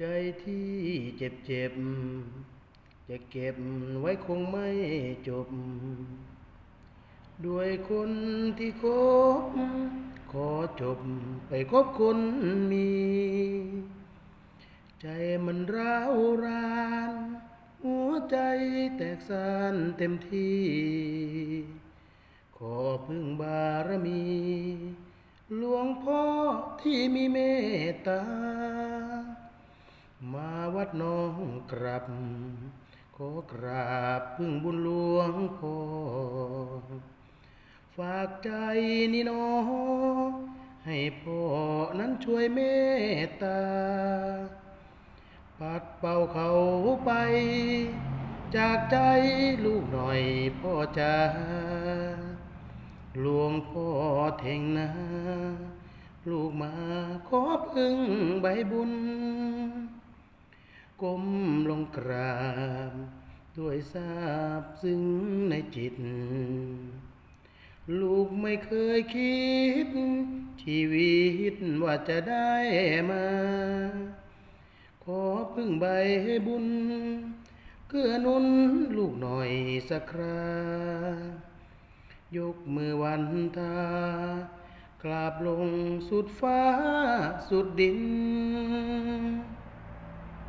ใจที่เจ็บเจ็บ จะเก็บไว้คงไม่จบ ด้วยคนที่คบ ขอจบไปคบคนมี ใจมันร้าวราน หัวใจแตกสานเต็มที่ ขอพึ่งบารมี หลวงพ่อที่มีเมตตา มาวัดน้องกลับ ขอกราบพึ่งบุญหลวงพ่อฝากใจนี่น้อให้พ่อนั้นช่วยเมตตา ปัดเป่าเขาไป จากใจลูกหน่อยพ่อจ๋าหลวงพ่อเท่งนะ ลูกมาขอพึ่งใบบุญ ก้มลงกราบ ด้วยทราบซึ้งในจิต ลูกไม่เคยคิด ชีวิตว่าจะได้มา ขอพึ่งใบให้บุญ เกื้อนุนลูกหน่อยสักครายกมือวันทากราบลงสุดฟ้าสุดดิน